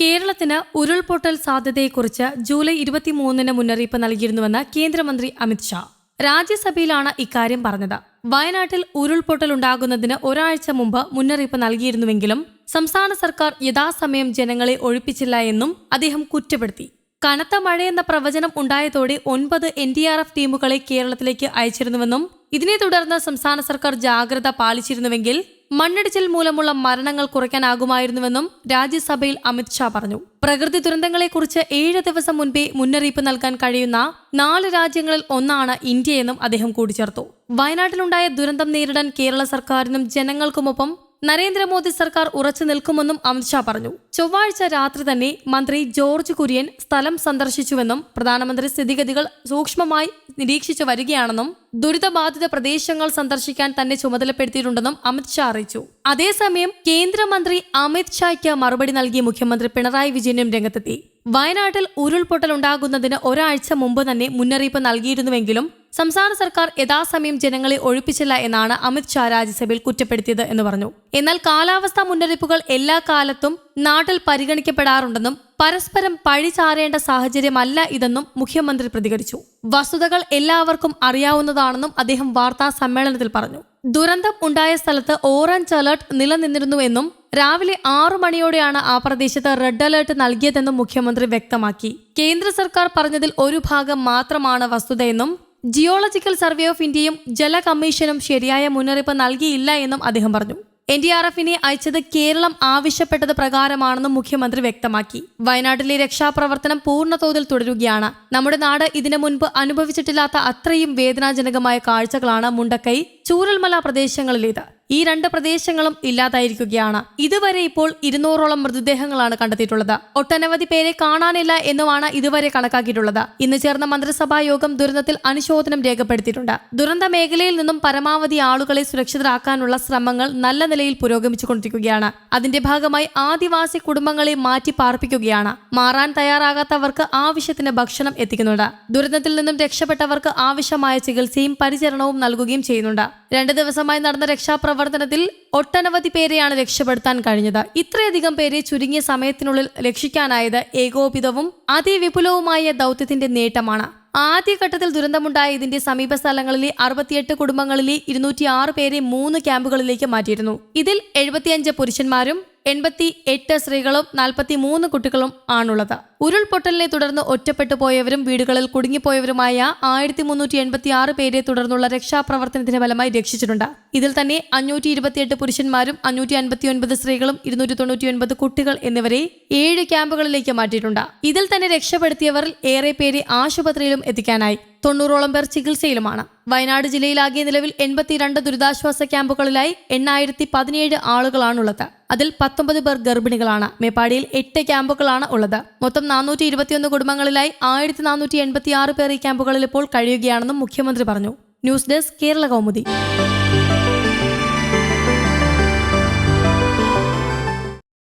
കേരളത്തിന് ഉരുൾപൊട്ടൽ സാധ്യതയെക്കുറിച്ച് ജൂലൈ ഇരുപത്തിമൂന്നിന് മുന്നറിയിപ്പ് നൽകിയിരുന്നുവെന്ന് കേന്ദ്രമന്ത്രി അമിത്ഷാ രാജ്യസഭയിലാണ് ഇക്കാര്യം പറഞ്ഞത്. വയനാട്ടിൽ ഉരുൾപൊട്ടൽ ഉണ്ടാകുന്നതിന് ഒരാഴ്ച മുമ്പ് മുന്നറിയിപ്പ് നൽകിയിരുന്നുവെങ്കിലും സംസ്ഥാന സർക്കാർ യഥാസമയം ജനങ്ങളെ ഒഴിപ്പിച്ചില്ല എന്നും അദ്ദേഹം കുറ്റപ്പെടുത്തി. കനത്ത മഴയെന്ന പ്രവചനം ഉണ്ടായതോടെ ഒൻപത് എൻ ഡി ആർ എഫ് ടീമുകളെ കേരളത്തിലേക്ക് അയച്ചിരുന്നുവെന്നും ഇതിനെ തുടർന്ന് സംസ്ഥാന സർക്കാർ ജാഗ്രത പാലിച്ചിരുന്നുവെങ്കിൽ മണ്ണിടിച്ചിൽ മൂലമുള്ള മരണങ്ങൾ കുറയ്ക്കാനാകുമായിരുന്നുവെന്നും രാജ്യസഭയിൽ അമിത്ഷാ പറഞ്ഞു. പ്രകൃതി ദുരന്തങ്ങളെക്കുറിച്ച് ഏഴ് ദിവസം മുൻപേ മുന്നറിയിപ്പ് നൽകാൻ കഴിയുന്ന നാല് രാജ്യങ്ങളിൽ ഒന്നാണ് ഇന്ത്യയെന്നും അദ്ദേഹം കൂട്ടിച്ചേർത്തു. വയനാട്ടിലുണ്ടായ ദുരന്തം നേരിടാൻ കേരള സർക്കാരിനും ജനങ്ങൾക്കുമൊപ്പം നരേന്ദ്രമോദി സർക്കാർ ഉറച്ചു നിൽക്കുമെന്നും അമിത്ഷാ പറഞ്ഞു. ചൊവ്വാഴ്ച രാത്രി തന്നെ മന്ത്രി ജോർജ് കുര്യൻ സ്ഥലം സന്ദർശിച്ചുവെന്നും പ്രധാനമന്ത്രി സ്ഥിതിഗതികൾ സൂക്ഷ്മമായി നിരീക്ഷിച്ചു വരികയാണെന്നും ദുരിതബാധിത പ്രദേശങ്ങൾ സന്ദർശിക്കാൻ തന്നെ ചുമതലപ്പെടുത്തിയിട്ടുണ്ടെന്നും അമിത്ഷാ അറിയിച്ചു. അതേസമയം കേന്ദ്രമന്ത്രി അമിത് ഷായ്ക്ക് മറുപടി നൽകി മുഖ്യമന്ത്രി പിണറായി വിജയനും രംഗത്തെത്തി. വയനാട്ടിൽ ഉരുൾപൊട്ടൽ ഉണ്ടാകുന്നതിന് ഒരാഴ്ച മുമ്പ് തന്നെ മുന്നറിയിപ്പ് നൽകിയിരുന്നുവെങ്കിലും സംസ്ഥാന സർക്കാർ യഥാസമയം ജനങ്ങളെ ഒഴിപ്പിച്ചില്ല എന്നാണ് അമിത് ഷാ രാജ്യസഭയിൽ കുറ്റപ്പെടുത്തിയത് എന്ന് പറഞ്ഞു. എന്നാൽ കാലാവസ്ഥാ മുന്നറിയിപ്പുകൾ എല്ലാ കാലത്തും നാട്ടിൽ പരിഗണിക്കപ്പെടാറുണ്ടെന്നും പരസ്പരം പഴി ചാരേണ്ട സാഹചര്യമല്ല ഇതെന്നും മുഖ്യമന്ത്രി പ്രതികരിച്ചു. വസ്തുതകൾ എല്ലാവർക്കും അറിയാവുന്നതാണെന്നും അദ്ദേഹം വാർത്താ സമ്മേളനത്തിൽ പറഞ്ഞു. ദുരന്തം ഉണ്ടായ സ്ഥലത്ത് ഓറഞ്ച് അലർട്ട് നിലനിന്നിരുന്നുവെന്നും രാവിലെ ആറു മണിയോടെയാണ് ആ പ്രദേശത്ത് റെഡ് അലർട്ട് നൽകിയതെന്നും മുഖ്യമന്ത്രി വ്യക്തമാക്കി. കേന്ദ്ര സർക്കാർ പറഞ്ഞതിൽ ഒരു ഭാഗം മാത്രമാണ് വസ്തുതയെന്നും ജിയോളജിക്കൽ സർവേ ഓഫ് ഇന്ത്യയും ജല കമ്മീഷനും ശരിയായ മുന്നറിയിപ്പ് നൽകിയില്ല എന്നും അദ്ദേഹം പറഞ്ഞു. എൻ ഡി ആർ എഫിനെ അയച്ചത് കേരളം ആവശ്യപ്പെട്ടത് പ്രകാരമാണെന്നും മുഖ്യമന്ത്രി വ്യക്തമാക്കി. വയനാട്ടിലെ രക്ഷാപ്രവർത്തനം പൂർണതോതിൽ തുടരുകയാണ്. നമ്മുടെ നാട് ഇതിനു മുൻപ് അനുഭവിച്ചിട്ടില്ലാത്ത അത്രയും വേദനാജനകമായ കാഴ്ചകളാണ് മുണ്ടക്കൈ ചൂരൽമല പ്രദേശങ്ങളിലേത്. ഈ രണ്ട് പ്രദേശങ്ങളും ഇല്ലാതായിരിക്കുകയാണ്. ഇതുവരെ ഇപ്പോൾ ഇരുന്നൂറോളം മൃതദേഹങ്ങളാണ് കണ്ടെത്തിയിട്ടുള്ളത്. ഒട്ടനവധി പേരെ കാണാനില്ല എന്നുമാണ് ഇതുവരെ കണക്കാക്കിയിട്ടുള്ളത്. ഇന്ന് ചേർന്ന മന്ത്രിസഭാ യോഗം ദുരന്തത്തിൽ അനുശോചനം രേഖപ്പെടുത്തിയിട്ടുണ്ട്. ദുരന്ത മേഖലയിൽ നിന്നും പരമാവധി ആളുകളെ സുരക്ഷിതരാക്കാനുള്ള ശ്രമങ്ങൾ നല്ല നിലയിൽ പുരോഗമിച്ചുകൊണ്ടിരിക്കുകയാണ്. അതിന്റെ ഭാഗമായി ആദിവാസി കുടുംബങ്ങളെ മാറ്റി പാർപ്പിക്കുകയാണ്. മാറാൻ തയ്യാറാകാത്തവർക്ക് ആവശ്യത്തിന് ഭക്ഷണം എത്തിക്കുന്നുണ്ട്. ദുരന്തത്തിൽ നിന്നും രക്ഷപ്പെട്ടവർക്ക് ആവശ്യമായ ചികിത്സയും പരിചരണവും നൽകുകയും ചെയ്യുന്നുണ്ട്. രണ്ട് ദിവസമായി നടന്ന രക്ഷാപ്രവർത്തനത്തിൽ ഒട്ടനവധി പേരെയാണ് രക്ഷപ്പെടുത്താൻ കഴിഞ്ഞത്. ഇത്രയധികം പേരെ ചുരുങ്ങിയ സമയത്തിനുള്ളിൽ രക്ഷിക്കാനായത് ഏകോപിതവും അതിവിപുലവുമായ ദൗത്യത്തിന്റെ നേട്ടമാണ്. ആദ്യഘട്ടത്തിൽ ദുരന്തമുണ്ടായ ഇതിന്റെ സമീപ സ്ഥലങ്ങളിലെ അറുപത്തിയെട്ട് കുടുംബങ്ങളിലെ ഇരുന്നൂറ്റി ആറ് പേരെ മൂന്ന് ക്യാമ്പുകളിലേക്ക് മാറ്റിയിരുന്നു. ഇതിൽ എഴുപത്തിയഞ്ച് പുരുഷന്മാരും എൺപത്തി എട്ട് സ്ത്രീകളും നാൽപ്പത്തി മൂന്ന് കുട്ടികളും ആണുള്ളത്. ഉരുൾപൊട്ടലിനെ തുടർന്ന് ഒറ്റപ്പെട്ടു പോയവരും വീടുകളിൽ കുടുങ്ങിപ്പോയവരുമായ ആയിരത്തി മുന്നൂറ്റി എൺപത്തി ആറ് പേരെ തുടർന്നുള്ള രക്ഷാപ്രവർത്തനത്തിന്റെ ഫലമായി രക്ഷിച്ചിട്ടുണ്ട്. ഇതിൽ തന്നെ അഞ്ഞൂറ്റി ഇരുപത്തിയെട്ട് പുരുഷന്മാരും അഞ്ഞൂറ്റി അൻപത്തി ഒൻപത് സ്ത്രീകളും ഇരുന്നൂറ്റി തൊണ്ണൂറ്റി ഒൻപത് കുട്ടികൾ എന്നിവരെ ഏഴ് ക്യാമ്പുകളിലേക്ക് മാറ്റിയിട്ടുണ്ട്. ഇതിൽ തന്നെ രക്ഷപ്പെടുത്തിയവരിൽ ഏറെ പേരെ ആശുപത്രിയിലും എത്തിക്കാനായി. തൊണ്ണൂറോളം പേർ ചികിത്സയിലുമാണ്. വയനാട് ജില്ലയിലാകെ നിലവിൽ എൺപത്തിരണ്ട് ദുരിതാശ്വാസ ക്യാമ്പുകളിലായി എണ്ണായിരത്തി പതിനേഴ് ആളുകളാണുള്ളത്. അതിൽ പത്തൊമ്പത് പേർ ഗർഭിണികളാണ്. മേപ്പാടിയിൽ എട്ട് ക്യാമ്പുകളാണ് ഉള്ളത്. മൊത്തം നാനൂറ്റി ഇരുപത്തിയൊന്ന് കുടുംബങ്ങളിലായി ആയിരത്തി നാനൂറ്റി എൺപത്തി ആറ് പേർ ഈ ക്യാമ്പുകളിൽ ഇപ്പോൾ കഴിയുകയാണെന്നും മുഖ്യമന്ത്രി പറഞ്ഞു. News desk Kerala Kaumudi.